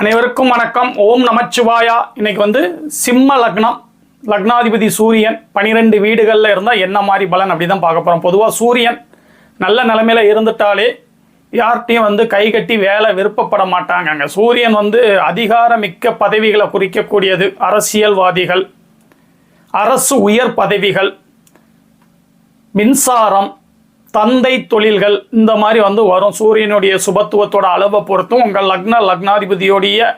அனைவருக்கும் வணக்கம். ஓம் நமச்சிவாயா. இன்னைக்கு வந்து சிம்ம லக்னம். லக்னாதிபதி சூரியன் பனிரெண்டு வீடுகளில் இருந்தால் என்ன மாதிரி பலன் அப்படி தான் பார்க்க போகிறோம் பொதுவாக சூரியன் நல்ல நிலமையில் இருந்துட்டாலே யார்கிட்டையும் வந்து கை கட்டி வேலை விருப்பப்பட மாட்டாங்கங்க. சூரியன் வந்து அதிகாரமிக்க பதவிகளை குறிக்கக்கூடியது அரசியல்வாதிகள் அரசு உயர் பதவிகள் மின்சாரம் தந்தை தொழில்கள் இந்த மாதிரி வந்து வரும். சூரியனுடைய சுபத்துவத்தோட அளவை பொறுத்தும் உங்கள் லக்ன லக்னாதிபதியோடைய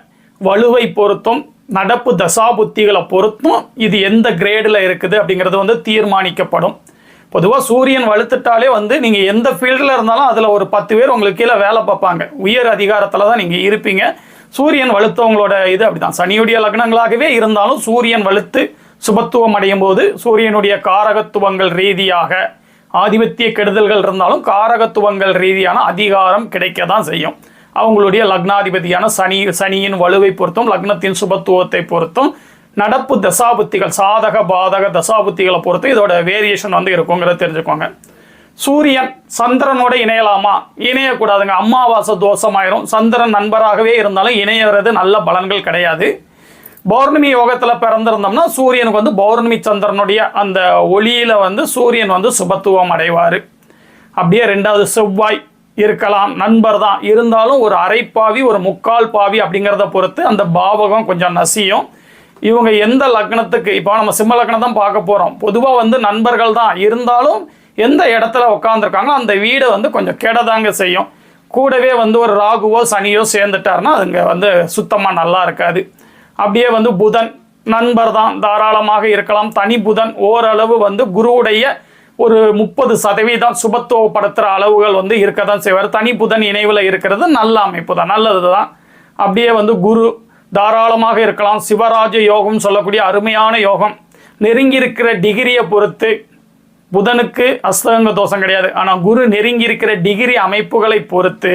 வலுவை பொறுத்தும் நடப்பு தசாபுத்திகளை பொறுத்தும் இது எந்த கிரேடில் இருக்குது அப்படிங்கிறது வந்து தீர்மானிக்கப்படும். பொதுவாக சூரியன் வலுத்துட்டாலே வந்து நீங்கள் எந்த ஃபீல்டில் இருந்தாலும் அதில் ஒரு பத்து பேர் உங்களுக்கு கீழே வேலை பார்ப்பாங்க. உயர் அதிகாரத்தில் தான் நீங்கள் இருப்பீங்க. சூரியன் வலுத்தவங்களோட இது அப்படிதான். சனியுடைய லக்னங்களாகவே இருந்தாலும் சூரியன் வலுத்து சுபத்துவம் அடையும் போது சூரியனுடைய காரகத்துவங்கள் ரீதியாக ஆதிபத்திய கெடுதல்கள் இருந்தாலும் காரகத்துவங்கள் ரீதியான அதிகாரம் கிடைக்க தான் செய்யும். அவங்களுடைய லக்னாதிபதியான சனி சனியின் வலுவை பொறுத்தும் லக்னத்தின் சுபத்துவத்தை பொறுத்தும் நடப்பு தசாபுத்திகள் சாதக பாதக தசாபுத்திகளை பொறுத்து இதோட வேரியேஷன் வந்து இருக்குங்கிறத தெரிஞ்சுக்கோங்க. சூரியன் சந்திரனோட இணையலாமா? இணையக்கூடாதுங்க. அமாவாசை தோஷமாயிரும். சந்திரன் நண்பராகவே இருந்தாலும் இணையறது நல்ல பலன்கள் கிடையாது. பௌர்ணமி யோகத்தில் பிறந்திருந்தோம்னா சூரியனுக்கு வந்து பௌர்ணமி சந்திரனுடைய அந்த ஒளியில் வந்து சூரியன் வந்து சுபத்துவம் அடைவார். அப்படியே ரெண்டாவது செவ்வாய் இருக்கலாம் நண்பர் தான். இருந்தாலும் ஒரு அரைப்பாவி ஒரு முக்கால் பாவி அப்படிங்கிறத பொறுத்து அந்த பாவகம் கொஞ்சம் நசியும். இவங்க எந்த லக்னத்துக்கு இப்போ நம்ம சிம்ம லக்னம் தான் பார்க்க போகிறோம் பொதுவாக வந்து நண்பர்கள் தான். இருந்தாலும் எந்த இடத்துல உட்காந்துருக்காங்களோ அந்த வீடு வந்து கொஞ்சம் கெடதாங்க செய்யும். கூடவே வந்து ஒரு ராகுவோ சனியோ சேர்ந்துட்டாருன்னா அதுங்க வந்து சுத்தமாக நல்லா இருக்காது. அப்படியே வந்து புதன் நண்பர் தான் தாராளமாக இருக்கலாம். தனி புதன் ஓரளவு வந்து குருவுடைய ஒரு முப்பது சதவீதம் சுபத்துவப்படுத்துகிற அளவுகள் வந்து இருக்க தான் செய்வார். தனி புதன் இணைவில் இருக்கிறது நல்ல அமைப்பு தான் நல்லது தான் அப்படியே வந்து குரு தாராளமாக இருக்கலாம். சிவராஜ யோகம் சொல்லக்கூடிய அருமையான யோகம். நெருங்கி இருக்கிற டிகிரியை பொறுத்து புதனுக்கு அஸ்தங்க தோஷம் கிடையாது. ஆனால் குரு நெருங்கி இருக்கிற டிகிரி அமைப்புகளை பொறுத்து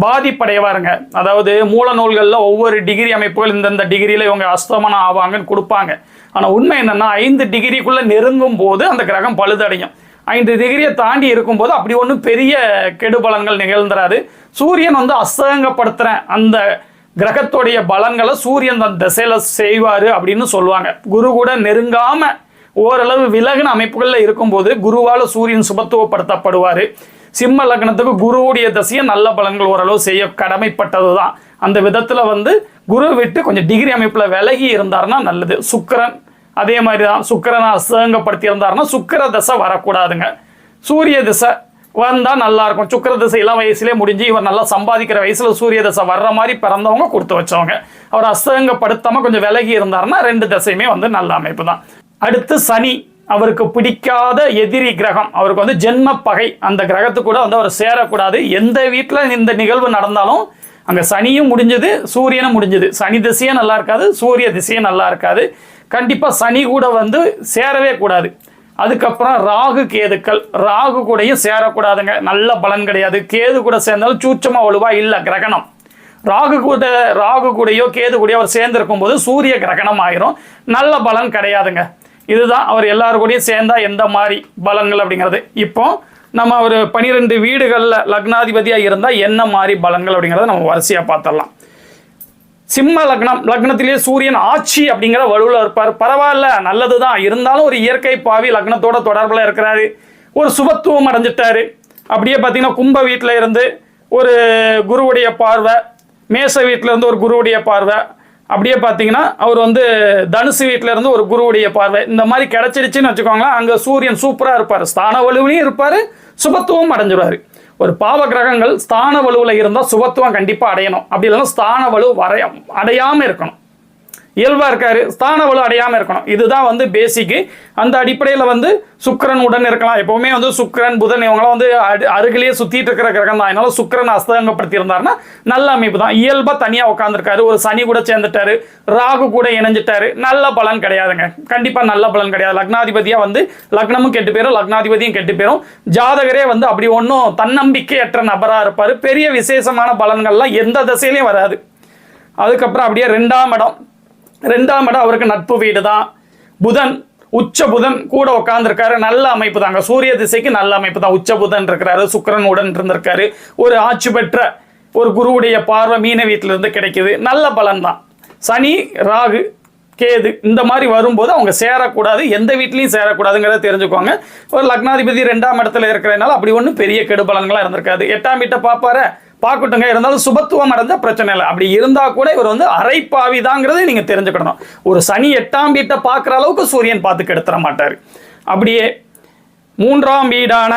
பாதிப்படைவாருங்க அதாவது மூல நூல்களில் ஒவ்வொரு டிகிரி அமைப்புகள் இந்தந்த டிகிரியில் இவங்க அஸ்தமனம் ஆவாங்கன்னு கொடுப்பாங்க. ஆனால் உண்மை என்னென்னா ஐந்து டிகிரிக்குள்ளே நெருங்கும் போது அந்த கிரகம் பழுதடையும். ஐந்து டிகிரியை தாண்டி இருக்கும்போது அப்படி ஒன்றும் பெரிய கெடுபலன்கள் நிகழ்ந்துராது. சூரியன் வந்து அஸ்தங்கப்படுத்துகிற அந்த கிரகத்துடைய பலன்களை சூரியன் தன் திசையில் செய்வார் அப்படின்னு சொல்லுவாங்க. குரு கூட நெருங்காமல் ஓரளவு விலகின அமைப்புகளில் இருக்கும்போது குருவால் சூரியன் சுபத்துவப்படுத்தப்படுவார். சிம்ம லக்னத்துக்கு குருவுடைய தசையை நல்ல பலன்கள் ஓரளவு செய்ய கடமைப்பட்டது தான் அந்த விதத்தில் வந்து குரு விட்டு கொஞ்சம் டிகிரி அமைப்பில் விலகி இருந்தாருன்னா நல்லது. சுக்கிரன் அதே மாதிரி தான் சுக்கிரனை அசங்கப்படுத்தி இருந்தாருன்னா சுக்கிர தசை வரக்கூடாதுங்க. சூரிய திசை வந்தால் நல்லா இருக்கும். சுக்கிர திசை இளம் வயசுலேயே முடிஞ்சு இவர் நல்லா சம்பாதிக்கிற வயசில் சூரிய தசை வர்ற மாதிரி பிறந்தவங்க கொடுத்து வச்சவங்க. அவர் அஸ்தங்கப்படுத்தாமல் கொஞ்சம் விலகி இருந்தாருன்னா ரெண்டு திசையுமே வந்து நல்ல அமைப்பு தான் அடுத்து சனி. அவருக்கு பிடிக்காத எதிரி கிரகம். அவருக்கு வந்து ஜென்ம பகை. அந்த கிரகத்துக்கு கூட வந்து அவர் சேரக்கூடாது. எந்த வீட்டில் இந்த நிகழ்வு நடந்தாலும் அங்கே சனியும் முடிஞ்சது சூரியனும் முடிஞ்சது. சனி திசையும் நல்லா இருக்காது சூரிய திசையும் நல்லா இருக்காது. கண்டிப்பாக சனி கூட வந்து சேரவே கூடாது. அதுக்கப்புறம் ராகு கேதுக்கள். ராகு கூடயும் சேரக்கூடாதுங்க. நல்ல பலன் கிடையாது. கேது கூட சேர்ந்தாலும் சூச்சமாக வலுவா இல்லை கிரகணம். ராகு கூட ராகு கூடயோ கேது கூடயோ அவர் சேர்ந்திருக்கும் போது சூரிய கிரகணம் ஆயிரும். நல்ல பலன் கிடையாதுங்க. இதுதான் அவர் எல்லாருக்கூடையும் கூடயும் சேர்ந்தா எந்த மாதிரி பலன்கள் அப்படிங்கிறது. இப்போ நம்ம ஒரு பனிரெண்டு வீடுகளில் லக்னாதிபதியாக இருந்தால் என்ன மாதிரி பலன்கள் அப்படிங்கிறத நம்ம வரிசையாக பார்த்துடலாம். சிம்ம லக்னம் லக்னத்திலே சூரியன் ஆட்சி அப்படிங்கிற வலுவில் இருப்பார். பரவாயில்ல நல்லது தான் இருந்தாலும் ஒரு இயற்கை பாவி லக்னத்தோட தொடர்பில் இருக்கிறாரு. ஒரு சுபத்துவம் அடைஞ்சிட்டாரு. அப்படியே பார்த்தீங்கன்னா கும்ப வீட்டில் இருந்து ஒரு குருவுடைய பார்வை மேச வீட்டில் இருந்து ஒரு குருவுடைய பார்வை அப்படியே பார்த்தீங்கன்னா அவர் வந்து தனுசு வீட்டில் இருந்து ஒரு குருவுடைய பார்வை. இந்த மாதிரி கிடச்சிருச்சுன்னு வச்சுக்கோங்களேன் அங்கே சூரியன் சூப்பராக இருப்பார். ஸ்தான வலுவிலையும் இருப்பார் சுபத்துவம் அடைஞ்சிடுவார் ஒரு பாவ கிரகங்கள் ஸ்தான வலுவில் இருந்தால் சுபத்துவம் கண்டிப்பாக அடையணும். அப்படி இல்லைன்னா ஸ்தான வலு வரைய அடையாமல் இருக்கணும். இயல்பாக இருக்காரு. ஸ்தான வலு அடையாமல் இருக்கணும். இதுதான் வந்து பேசிக்கு அந்த அடிப்படையில் வந்து சுக்கரன் உடன் இருக்கலாம். எப்போவுமே வந்து சுக்கரன் புதன் இவங்களாம் வந்து அடு அருகிலேயே சுற்றிட்டு இருக்கிற கிரகம் தான். அதனால சுக்கரன் அஸ்தங்கப்படுத்தி இருந்தாருன்னா நல்ல அமைப்பு தான். இயல்பாக தனியாக உட்காந்துருக்காரு ஒரு சனி கூட சேர்ந்துட்டாரு. ராகு கூட இணைஞ்சிட்டாரு. நல்ல பலன் கிடையாதுங்க. கண்டிப்பாக நல்ல பலன் கிடையாது. லக்னாதிபதியாக வந்து லக்னமும் கெட்டு போயிடும் லக்னாதிபதியும் கெட்டு போயிடும் ஜாதகரே வந்து அப்படி ஒன்றும் தன்னம்பிக்கையற்ற நபராக இருப்பார். பெரிய விசேஷமான பலன்கள்லாம் எந்த திசையிலையும் வராது. அதுக்கப்புறம் அப்படியே ரெண்டாம் இடம். ரெண்டாம் இடம் அவருக்கு நட்பு வீடு தான் புதன் உச்ச புதன் கூட உட்காந்துருக்காரு நல்ல அமைப்பு தாங்க சூரிய திசைக்கு நல்ல அமைப்பு தான் உச்ச புதன் இருக்கிறாரு சுக்கரன் உடன் இருந்திருக்காரு. ஒரு ஆட்சி பெற்ற ஒரு குருவுடைய பார்வை மீன வீட்டிலிருந்து கிடைக்கிது. கிடைக்குது நல்ல பலன் தான் சனி ராகு கேது இந்த மாதிரி வரும்போது அவங்க சேரக்கூடாது. எந்த வீட்லையும் சேரக்கூடாதுங்கிறத தெரிஞ்சுக்கோங்க. ஒரு லக்னாதிபதி ரெண்டாம் இடத்துல இருக்கிறதுனால அப்படி ஒன்றும் பெரிய கெடுபலன்களாக இருந்திருக்காது. எட்டாம் வீட்டை பார்ப்பாரு. பார்க்கட்டுங்க இருந்தாலும் சுபத்துவம் அடைஞ்ச பிரச்சனை இல்லை. அப்படி இருந்தால் கூட இவர் வந்து அரைப்பாவிதாங்கிறதை நீங்கள் தெரிஞ்சுக்கணும் ஒரு சனி எட்டாம் வீட்டை பார்க்குற அளவுக்கு சூரியன் பார்த்து கெடுத்துற மாட்டார். அப்படியே மூன்றாம் வீடான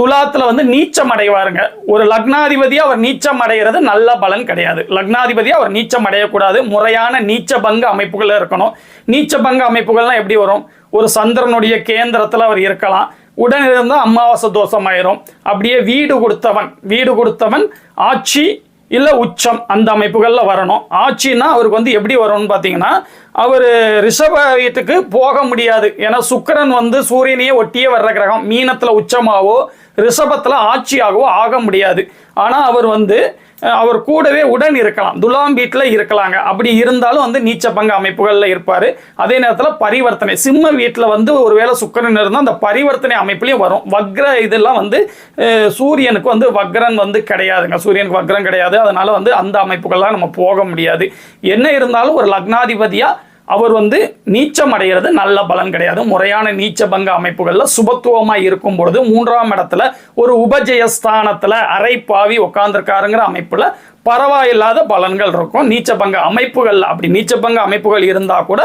துலாத்தில் வந்து நீச்சம் அடைவாருங்க. ஒரு லக்னாதிபதியாக அவர் நீச்சம் அடைகிறது நல்ல பலன் கிடையாது. லக்னாதிபதியாக அவர் நீச்சம் அடையக்கூடாது. முறையான நீச்ச பங்கு அமைப்புகளில் இருக்கணும். நீச்ச பங்கு அமைப்புகள்லாம் எப்படி வரும்? ஒரு சந்திரனுடைய கேந்திரத்தில் அவர் இருக்கலாம். உடன் இருந்தால் அமாவாசை தோஷம் ஆயிரும் அப்படியே வீடு கொடுத்தவன் வீடு கொடுத்தவன் ஆட்சி இல்லை உச்சம் அந்த அமைப்புகளில் வரணும். ஆட்சின்னா அவருக்கு வந்து எப்படி வரும்னு பார்த்தீங்கன்னா அவர் ரிஷப வீட்டுக்கு போக முடியாது. ஏன்னா சுக்கிரன் வந்து சூரியனையே ஒட்டியே வர்ற கிரகம். மீனத்தில் உச்சமாகவோ ரிஷபத்தில் ஆட்சியாகவோ ஆக முடியாது. ஆனால் அவர் வந்து அவர் கூடவே உடன் இருக்கலாம். துலாம் வீட்டில் இருக்கலாங்க. அப்படி இருந்தாலும் வந்து நீச்ச பங்க அமைப்புகளில் இருப்பார். அதே நேரத்தில் பரிவர்த்தனை. சிம்ம வீட்டில் வந்து ஒருவேளை சுக்கரன் இருந்தால் அந்த பரிவர்த்தனை அமைப்புலையும் வரும். வக்ர இதெல்லாம் வந்து சூரியனுக்கு வந்து வக்ரன் வந்து கிடையாதுங்க. சூரியனுக்கு வக்ரம் கிடையாது. அதனால் வந்து அந்த அமைப்புகள்லாம் நம்ம போக முடியாது. என்ன இருந்தாலும் ஒரு லக்னாதிபதியாக அவர் வந்து நீச்சம் அடைகிறது நல்ல பலன் கிடையாது. முறையான நீச்ச பங்க அமைப்புகளில் சுபத்துவமாக இருக்கும் பொழுது மூன்றாம் இடத்துல ஒரு உபஜயஸ்தானத்துல அரைப்பாவி உட்கார்ந்துருக்காருங்கிற அமைப்பில் பரவாயில்லாத பலன்கள் இருக்கும். நீச்ச பங்க அமைப்புகள் அப்படி நீச்ச பங்க அமைப்புகள் இருந்தால் கூட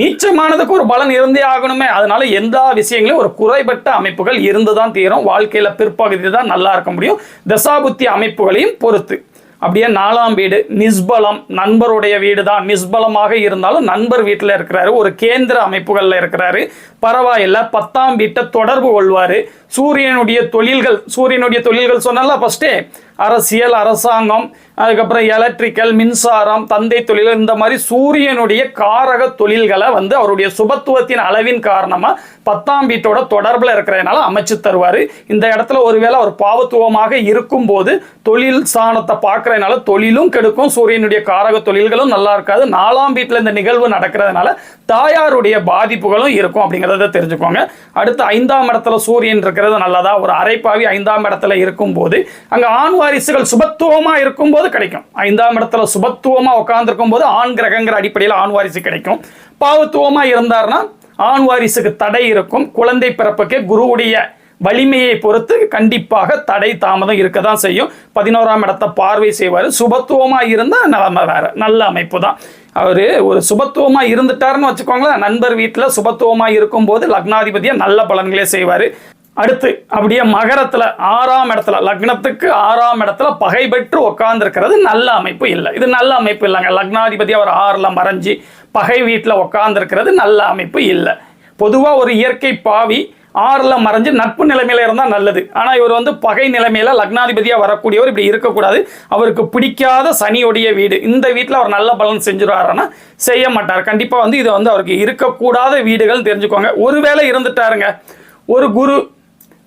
நீச்சமானதுக்கு ஒரு பலன் இருந்தே ஆகணுமே. அதனால எந்த விஷயங்களையும் ஒரு குறைபட்ட அமைப்புகள் இருந்து தான் தீரும். வாழ்க்கையில் பிற்பகுதி தான் நல்லா இருக்க முடியும். தசாபுத்தி அமைப்புகளையும் பொறுத்து. அப்படியே நாலாம் வீடு நிஸ்பலம் நண்பருடைய வீடு தான் நிஸ்பலமாக இருந்தாலும் நண்பர் வீட்டில் இருக்கிறாரு ஒரு கேந்திர அமைப்புகளில் இருக்கிறாரு. பரவாயில்ல பத்தாம் வீட்டை தொடர்பு கொள்வார். சூரியனுடைய தொழில்கள் சூரியனுடைய தொழில்கள் சொன்னால ஃபஸ்ட்டே அரசியல் அரசாங்கம் அதுக்கப்புறம் எலக்ட்ரிக்கல் மின்சாரம் தந்தை தொழில் இந்த மாதிரி சூரியனுடைய காரக தொழில்களை வந்து அவருடைய சுபத்துவத்தின் அளவின் காரணமாக பத்தாம் வீட்டோட தொடர்பில் இருக்கிறதுனால அமைச்சு தருவார். இந்த இடத்துல ஒருவேளை அவர் பாவத்துவமாக இருக்கும்போது தொழில் சாணத்தை பார்க்கறதுனால தொழிலும் கெடுக்கும் சூரியனுடைய காரக தொழில்களும் நல்லா இருக்காது. நாலாம் வீட்டில் இந்த நிகழ்வு நடக்கிறதுனால தாயாருடைய பாதிப்புகளும் இருக்கும் அப்படிங்கிறத தெரிஞ்சுக்கோங்க. அடுத்து ஐந்தாம் இடத்துல சூரியன் இருக்கிறது நல்லதா? ஒரு அரைப்பாவி ஐந்தாம் இடத்துல இருக்கும்போது அங்க ஆண் வாரிசுகள் சுபத்துவமாக இருக்கும்போது கிடைக்கும். ஐந்தாம் இடத்துல சுபத்துவமாக உட்காந்துருக்கும் போது ஆண் கிரகங்கிற அடிப்படையில் ஆண் வாரிசு கிடைக்கும். பாவத்துவமாக இருந்தார்னா ஆண் வாரிசுக்கு தடை இருக்கும். குழந்தை பிறப்புக்கு குருவுடைய வலிமையை பொறுத்து கண்டிப்பாக தடை தாமதம் இருக்க தான் செய்யும். பதினோராம் இடத்தை பார்வை செய்வார். சுபத்துவமாக இருந்தால் நிலைமை வேறு நல்ல அமைப்பு தான் அவர் ஒரு சுபத்துவமாக இருந்துட்டாருன்னு வச்சுக்கோங்களேன் நண்பர் வீட்டில் சுபத்துவமாக இருக்கும்போது லக்னாதிபதியை நல்ல பலன்களே செய்வார். அடுத்து அப்படியே மகரத்தில் ஆறாம் இடத்துல லக்னத்துக்கு ஆறாம் இடத்துல பகை பெற்று உட்கார்ந்துருக்கிறது நல்ல அமைப்பு இல்லை. இது நல்ல அமைப்பு இல்லைங்க. லக்னாதிபதி அவர் ஆறில் மறைஞ்சு பகை வீட்டில் உட்கார்ந்துருக்கிறது நல்ல அமைப்பு இல்லை. பொதுவாக ஒரு இயற்கை பாவி ஆறில் மறைஞ்சு நட்பு நிலைமையில இருந்தால் நல்லது. ஆனால் இவர் வந்து பகை நிலைமையில் லக்னாதிபதியாக வரக்கூடியவர் இப்படி இருக்கக்கூடாது. அவருக்கு பிடிக்காத சனியுடைய வீடு. இந்த வீட்டில் அவர் நல்ல பலன் செஞ்சுருவாருன்னா செய்ய மாட்டார். கண்டிப்பாக வந்து இது வந்து அவருக்கு இருக்கக்கூடாத வீடுகள் தெரிஞ்சுக்கோங்க. ஒருவேளை இருந்துட்டாருங்க. ஒரு குரு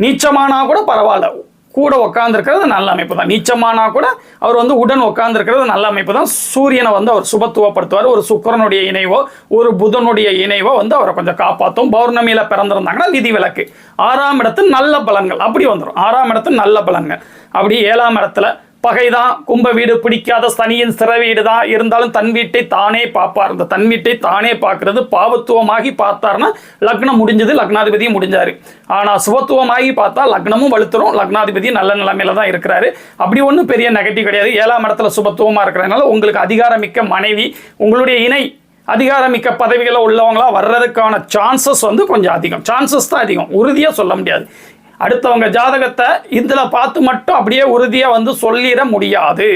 நீச்சமானா கூட பரவாயில்ல. கூட உட்காந்துருக்கிறது நல்ல அமைப்பு தான் நீச்சமானா கூட அவர் வந்து உடன் உட்காந்துருக்கிறது நல்ல அமைப்பு தான் சூரியனை வந்து அவர் சுபத்துவப்படுத்துவார். ஒரு சுக்கிரனுடைய இணைவோ ஒரு புதனுடைய இணைவோ வந்து அவரை கொஞ்சம் காப்பாற்றும் பௌர்ணமியில் பிறந்திருந்தாங்கன்னா விதிவிலக்கு ஆறாம் இடத்து நல்ல பலன்கள். அப்படி வந்துடும் ஆறாம் இடத்து நல்ல பலன்கள். அப்படி ஏழாம் இடத்துல பகைதான் கும்ப வீடு பிடிக்காத சனியின் சிறவீடு தான் இருந்தாலும் தன் வீட்டை தானே பார்ப்பார். இந்த தன் வீட்டை தானே பார்க்கறது பாவத்துவமாகி பார்த்தார்னா லக்னம் முடிஞ்சது லக்னாதிபதியும் முடிஞ்சாரு. ஆனால் சுபத்துவமாகி பார்த்தா லக்னமும் வலுத்துரும். லக்னாதிபதி நல்ல நிலைமையில தான் இருக்கிறாரு. அப்படி ஒன்றும் பெரிய நெகட்டிவ் கிடையாது. ஏழாம் இடத்துல சுபத்துவமாக இருக்கிறதுனால உங்களுக்கு அதிகாரமிக்க மனைவி உங்களுடைய இணை அதிகாரமிக்க பதவிகளை உள்ளவங்களா வர்றதுக்கான சான்சஸ் வந்து கொஞ்சம் அதிகம். சான்சஸ் தான் அதிகம். உறுதியாக சொல்ல முடியாது. அடுத்தவங்க ஜாதகத்தை இதில் பார்த்து மட்டும் அப்படியே உறுதியாக வந்து சொல்லிட முடியாது.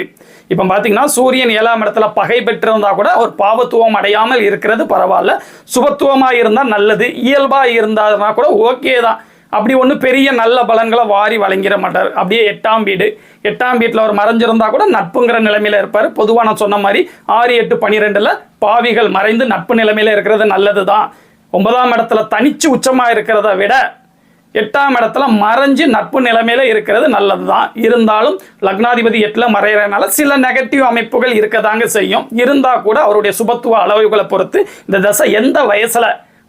இப்போ பார்த்தீங்கன்னா சூரியன் ஏழாம் இடத்துல பகை பெற்றிருந்தால் கூட ஒரு பாவத்துவம் அடையாமல் இருக்கிறது பரவாயில்ல. சுபத்துவமாக இருந்தால் நல்லது இயல்பாக இருந்தாருன்னா கூட ஓகே தான். அப்படி ஒன்றும் பெரிய நல்ல பலன்களை வாரி வழங்கிட மாட்டார். அப்படியே எட்டாம் வீடு. எட்டாம் வீட்டில் அவர் மறைஞ்சிருந்தா கூட நட்புங்கிற நிலைமையில் இருப்பார். பொதுவாக நான் சொன்ன மாதிரி ஆறு எட்டு பன்னிரெண்டில் பாவிகள் மறைந்து நட்பு நிலைமையில இருக்கிறது நல்லது தான் ஒன்பதாம் இடத்துல தனிச்சு உச்சமாக இருக்கிறத விட எட்டாம் இடத்துல மறைஞ்சு நட்பு நிலைமையில இருக்கிறது நல்லது தான் இருந்தாலும் லக்னாதிபதி எட்டுல மறையறதுனால சில நெகட்டிவ் அமைப்புகள் இருக்கதாங்க செய்யும். இருந்தா கூட அவருடைய சுபத்துவ அளவுகளை பொறுத்து இந்த தசை எந்த வயசுல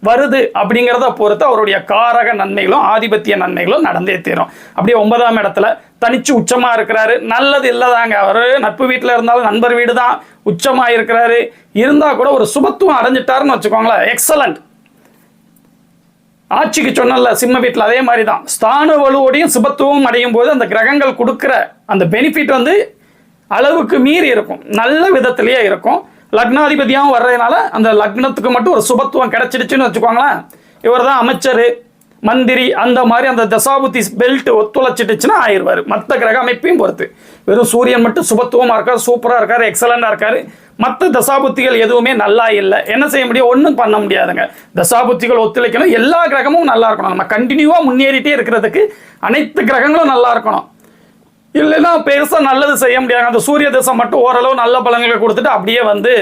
வருது அப்படிங்கிறத பொறுத்து அவருடைய காரக நன்மைகளும் ஆதிபத்திய நன்மைகளும் நடந்தே தீரும். அப்படியே ஒன்பதாம் இடத்துல தனிச்சு உச்சமாக இருக்கிறாரு. நல்லது இல்லைதாங்க. அவர் நட்பு வீட்டில் இருந்தாலும் நண்பர் வீடு தான் உச்சமாக இருக்கிறாரு. இருந்தால் கூட ஒரு சுபத்துவம் அடைஞ்சிட்டாருன்னு வச்சுக்கோங்களேன். எக்ஸலண்ட் ஆட்சிக்கு சொன்னல சிம்ம வீட்டில் அதே மாதிரி தான் ஸ்தான வலுவோடையும் சுபத்துவம் அடையும் போது அந்த கிரகங்கள் கொடுக்குற அந்த பெனிஃபிட் வந்து அளவுக்கு மீறி இருக்கும். நல்ல விதத்திலேயே இருக்கும். லக்னாதிபதியாகவும் வர்றதுனால அந்த லக்னத்துக்கு மட்டும் ஒரு சுபத்துவம் கிடைச்சிடுச்சுன்னு வச்சுக்கோங்களேன். இவர் தான் அமைச்சர் மந்திரி அந்த மாதிரி அந்த தசாபுத்தி பெல்ட் ஒத்துழைச்சிட்டுச்சுன்னா ஆயிடுவார். மற்ற கிரக அமைப்பையும் பொறுத்து. வெறும் சூரியன் மட்டும் சுபத்துவமாக இருக்கார் சூப்பராக இருக்கார் எக்ஸலண்டாக இருக்கார். மற்ற தசாபுத்திகள் எதுவுமே நல்லா இல்லை. என்ன செய்ய முடியும்? ஒன்றும் பண்ண முடியாதுங்க. தசாபுத்திகள் ஒத்துழைக்கணும். எல்லா கிரகமும் நல்லா இருக்கணும். நம்ம கண்டினியூவாக முன்னேறிட்டே இருக்கிறதுக்கு அனைத்து கிரகங்களும் நல்லா இருக்கணும். இல்லைன்னா பெருசாக நல்லது செய்ய முடியாது அந்த சூரிய தசை மட்டும் ஓரளவு நல்ல பலன்களை கொடுத்துட்டு அப்படியே வந்து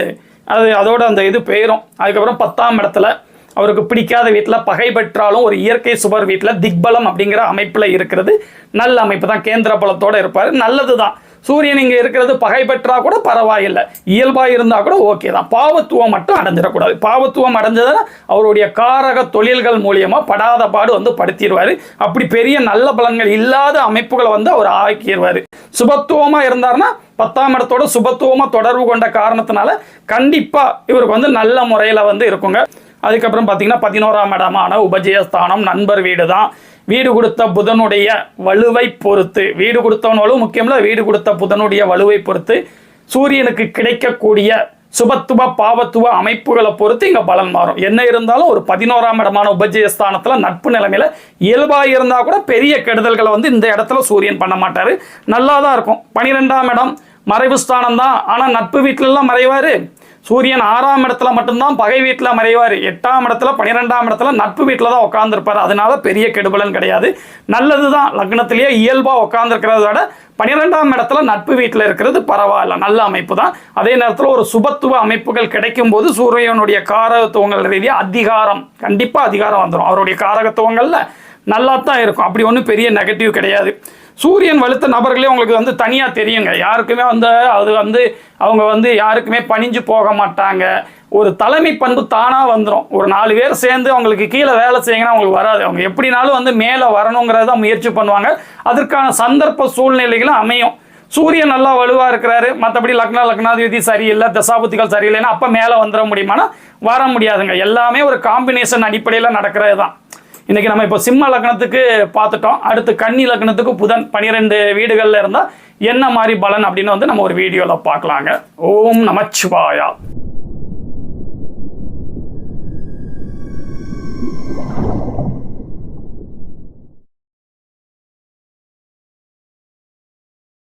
அது அதோட அந்த இது போயிடும் அதுக்கப்புறம் பத்தாம் இடத்துல அவருக்கு பிடிக்காத வீட்டில் பகை பெற்றாலும் ஒரு இயற்கை சுபர் வீட்டில் திக்பலம் அப்படிங்கிற அமைப்பில் இருக்கிறது. நல்ல அமைப்பு தான். கேந்திர பலத்தோடு இருப்பார். நல்லது தான் சூரியன் இங்கே இருக்கிறது பகை பெற்றா கூட பரவாயில்லை. இயல்பாக இருந்தால் கூட ஓகே தான். பாவத்துவம் மட்டும் அடைஞ்சிடக்கூடாது. பாவத்துவம் அடைஞ்சதுன்னா அவருடைய காரக தொழில்கள் மூலியமாக படாத பாடு வந்து படுத்திடுவார். அப்படி பெரிய நல்ல பலன்கள் இல்லாத அமைப்புகளை வந்து அவர் ஆக்கிடுவார். சுபத்துவமாக இருந்தார்னா பத்தாம் இடத்தோட சுபத்துவமாக தொடர்பு கொண்ட காரணத்தினால கண்டிப்பாக இவருக்கு வந்து நல்ல முறையில் வந்து இருக்குங்க. அதுக்கப்புறம் பார்த்தீங்கன்னா பதினோராம் இடமான உபஜயஸ்தானம் நண்பர் வீடு தான் வீடு கொடுத்த புதனுடைய வலுவை பொறுத்து வீடு கொடுத்தவன் வலு முக்கியமில்ல வீடு கொடுத்த புதனுடைய வலுவை பொறுத்து சூரியனுக்கு கிடைக்கக்கூடிய சுபத்துவ பாவத்துவ அமைப்புகளை பொறுத்து இங்கே பலன் மாறும். என்ன இருந்தாலும் ஒரு பதினோராம் இடமான உபஜயஸ்தானத்தில் நட்பு நிலைமையில் இயல்பாக இருந்தால் கூட பெரிய கெடுதல்களை வந்து இந்த இடத்துல சூரியன் பண்ண மாட்டார். நல்லா தான் இருக்கும். பனிரெண்டாம் இடம் மறைவு ஸ்தானம் தான் ஆனால் நட்பு வீட்டிலலாம் மறைவார். சூரியன் ஆறாம் இடத்துல மட்டும்தான் பகை வீட்டில் மறைவார். எட்டாம் இடத்துல பன்னிரெண்டாம் இடத்துல நட்பு வீட்டில் தான் உட்காந்துருப்பார் அதனால பெரிய கெடுபலன் கிடையாது. நல்லது தான் லக்னத்திலேயே இயல்பாக உட்காந்துருக்கிறத விட பன்னிரெண்டாம் இடத்துல நட்பு வீட்டில் இருக்கிறது பரவாயில்ல. நல்ல அமைப்பு தான் அதே நேரத்தில் ஒரு சுபத்துவ அமைப்புகள் கிடைக்கும் போது சூரியனுடைய காரகத்துவங்கள் ரீதியாக அதிகாரம் கண்டிப்பாக அதிகாரம் வந்துடும் அவருடைய காரகத்துவங்களில் நல்லா தான் இருக்கும். அப்படி ஒன்றும் பெரிய நெகட்டிவ் கிடையாது. சூரியன் வலுத்த நபர்களே உங்களுக்கு வந்து தனியாக தெரியுங்க. யாருக்குமே வந்து அது வந்து அவங்க வந்து யாருக்குமே பணிஞ்சு போக மாட்டாங்க. ஒரு தலைமை பண்பு தானாக வந்துடும் ஒரு நாலு பேர் சேர்ந்து அவங்களுக்கு கீழே வேலை செய்யுங்கன்னா அவங்களுக்கு வராது. அவங்க எப்படினாலும் வந்து மேலே வரணுங்கிறத முயற்சி பண்ணுவாங்க. அதற்கான சந்தர்ப்ப சூழ்நிலைகளும் அமையும். சூரியன் நல்லா வலுவாக இருக்கிறாரு. மற்றபடி லக்னா லக்னாதிபதி சரியில்லை தசாபுத்திகள் சரியில்லைன்னா அப்போ மேலே வந்துட முடியுமானா வர முடியாதுங்க. எல்லாமே ஒரு காம்பினேஷன் அடிப்படையில் நடக்கிறது தான் இன்னைக்கு நம்ம இப்போ சிம்ம லக்னத்துக்கு பார்த்துட்டோம். அடுத்து கன்னி லக்னத்துக்கு புதன் பனிரெண்டு வீடுகளில் இருந்தால் என்ன மாதிரி பலன் அப்படின்னு வந்து நம்ம ஒரு வீடியோவில் பார்க்கலாங்க. ஓம் நமச்சிவாயா.